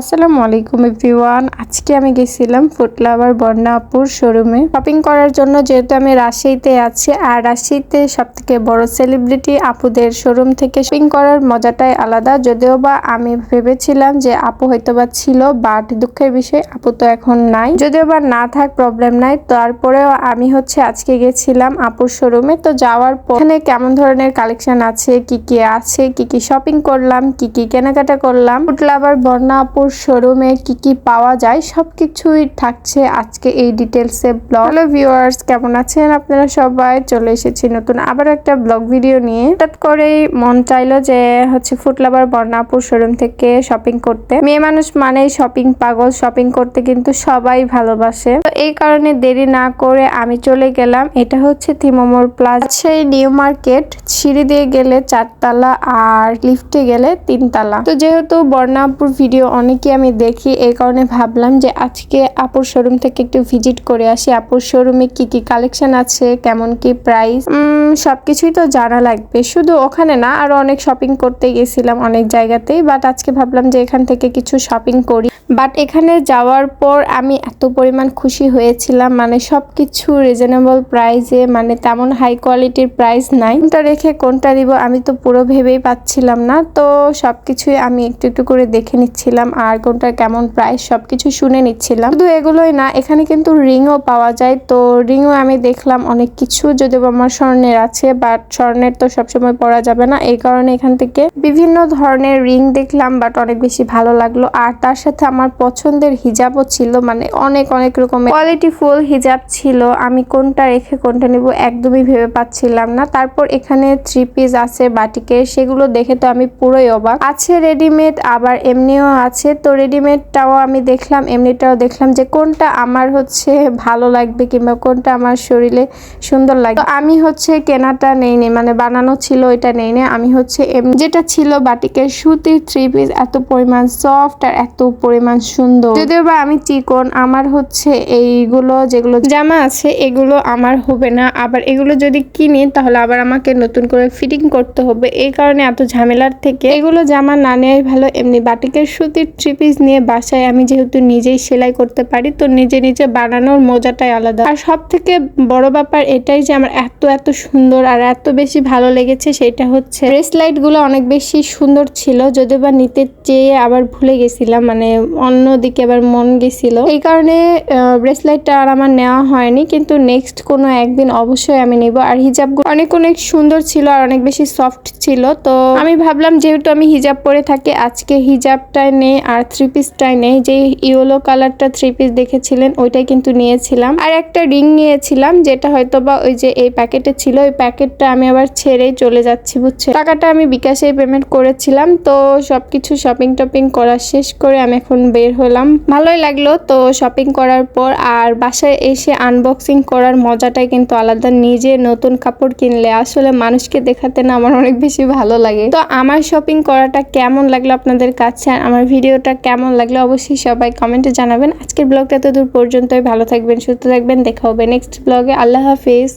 আসসালামু আলাইকুম এভরিওয়ান। আজকে আমি গেছিলাম ফুটলাভার বর্ণাপুর শোরুমে। শপিং করার জন্য যেহেতু আমি রাজশাহীতে আছি, আর রাজশাহীতে সব থেকে বড় সেলিব্রিটি আপুদের শোরুম থেকে শপিং করার মজাটাই আলাদা। যদিও বা আমি ভেবেছিলাম যে আপু হয়তো বা ছিল বাট দুঃখের বিষয়, আপু তো এখন নাই। যদিও বা না থাক প্রবলেম নাই। তারপরেও আমি হচ্ছে আজকে গেছিলাম আপুর শোরুমে। তো যাওয়ার পর এখানে কেমন ধরনের কালেকশন আছে, কি কি আছে, কি কি শপিং করলাম, কি কি কেনাকাটা করলাম। ফুটলাভার বর্ণাপুর শোরুমে কি কি পাওয়া যায়, সবকিছুই থাকছে আজকে এই ডিটেলসে ব্লগ হ্যালো ভিউয়ার্স কেমন আছেন আপনারা সবাই? চলে এসেছি নতুন আবার একটা ব্লগ ভিডিও নিয়ে। হঠাৎ করেই মন চাইলো যে হচ্ছে ফুটলাভার বর্ণাপুর শোরুম থেকে শপিং করতে। মেয়ে মানুষ মানেই শপিং পাগল শপিং করতে কিন্তু সবাই ভালোবাসে। তো এই কারণে দেরি না করে আমি চলে গেলাম। এটা হচ্ছে থিমোমোর প্লাজা সেই নিউ মার্কেট সিঁড়ি দিয়ে গেলে চারতলা আর লিফটে গেলে তিনতলা। তো যেহেতু বর্ণাপুর ভিডিও অনেকেই আমি দেখি এই কারণে ভাবলাম যে আজকে আপুর শোরুম থেকে একটু ভিজিট করে আসি। আপুর শোরুমে কি কি কালেকশন আছে? কেমন কি প্রাইস সবকিছুই তো জানা লাগবে। শুধু ওখানে না, আরও অনেক শপিং করতে গেছিলাম অনেক জায়গাতেই। বাট আজকে ভাবলাম যে এখান থেকে কিছু শপিং করি। বাট এখানে যাওয়ার পর আমি এত পরিমাণ খুশি হয়েছিলাম। মানে সব কিছু রিজনেবল প্রাইসে মানে তেমন হাই কোয়ালিটির প্রাইস নাই। কোনটা রেখে কোনটা দিব আমি তো পুরো ভেবেই পাচ্ছিলাম না। তো সব কিছুই আমি একটু একটু করে দেখে নিচ্ছিলাম আর কোনটা কেমন প্রাইস সব কিছু শুনে নিচ্ছিলাম। শুধু এগুলোই না, এখানে কিন্তু রিংও পাওয়া যায়। তো রিংও আমি দেখলাম অনেক কিছু, যদিও আমার স্বর্ণের আছে বাট স্বর্ণের তো সবসময় পরা যাবে না। এই কারণে এখান থেকে বিভিন্ন ধরনের রিং দেখলাম বাট অনেক বেশি ভালো লাগল। আর তার সাথে আমার পছন্দের হিজাবও ছিল মানে অনেক অনেক রকমের কোয়ালিটি ফুল হিজাব ছিল। আমি কোনটা রেখে কোনটা নিব একদমই ভেবে পাচ্ছিলাম না। তারপর এখানে থ্রি পিস আছে বাটিকের, সেগুলো দেখে তো আমি পুরোই অবাক। আছে রেডিমেড আবার এমনিও আছে। তো রেডিমেডটাও আমি দেখলাম, এমনিটাও দেখলাম যে কোনটা আমার হচ্ছে ভালো লাগবে কিংবা কোনটা আমার শরীরে সুন্দর লাগবে। আমি হচ্ছে কেনাটা নেই নি মানে বানানো ছিল এটা নেই নি আমি হচ্ছে যেটা ছিল বাটিকের সুতির থ্রি পিস এত পরিমাণ সফট আর এত পরিমাণ সুন্দর। যদিও বা আমি চিকন, আমার হচ্ছে এইগুলো যেগুলো জামা আছে, এগুলো আমার হবে না। আবার এগুলো যদি কিনি, তাহলে আবার আমাকে নতুন করে ফিটিং করতে হবে। এই কারণে এত ঝামেলার থেকে এগুলো জামা না নেওয়াই ভালো। এমনি বাটিকের সুতির ট্রিপিস নিয়ে বাসায় আমি যেহেতু নিজেই সেলাই করতে পারি, তো নিজে নিজে বানানোর মজাটাই আলাদা। আর সব থেকে বড় ব্যাপার এটাই যে আমার এত এত সুন্দর আর এত বেশি ভালো লেগেছে, সেটা হচ্ছে ব্রেসলাইটগুলো অনেক বেশি সুন্দর ছিল। যদিও বা নিতে চেয়ে আবার ভুলে গেছিলাম মানে অন্য দিকে আবার মন গেছিল। এই কারণে ব্রেসলাইটটা আর আমার নেওয়া হয়নি, কিন্তু নেক্সট কোনো একদিন অবশ্যই আমি নেব। আর হিজাব অনেক অনেক সুন্দর ছিল আর অনেক বেশি সফট ছিল। তো আমি ভাবলাম যেহেতু আমি হিজাব পরে থাকি, আজকে হিজাবটাই নেই আর থ্রি পিসটাই নেই। যে ইয়েলো কালারটা থ্রি পিস দেখেছিলেন, ওইটাই কিন্তু নিয়েছিলাম। আর একটা রিং নিয়েছিলাম, যেটা হয়তো বা ওই যে এই প্যাকেটে ছিল, ওই প্যাকেটটা আমি আবার ছেড়ে চলে যাচ্ছি বুঝছে টাকাটা আমি বিকাশে পেমেন্ট করেছিলাম, তো সবকিছু শপিং টপিং করা শেষ করে আমি এখন বের হলাম। ভালোই লাগল তো শপিং করার পর, আর বাসায় এসে আনবক্সিং করার মজাটাই কিন্তু আলাদা। নিজে নতুন কাপড় কিনলে আসলে মানুষকে দেখাতে না আমার অনেক বেশি ভালো লাগে। তো আমার শপিং করাটা কেমন লাগল আপনাদের কাছে আর আমার ভিডিওটা কেমন লাগল অবশ্যই সবাই কমেন্টে জানাবেন। আজকের ব্লগটা তো দূর পর্যন্তই। ভালো থাকবেন, সুস্থ থাকবেন। দেখা হবে নেক্সট ব্লগে আল্লাহ হাফিজ।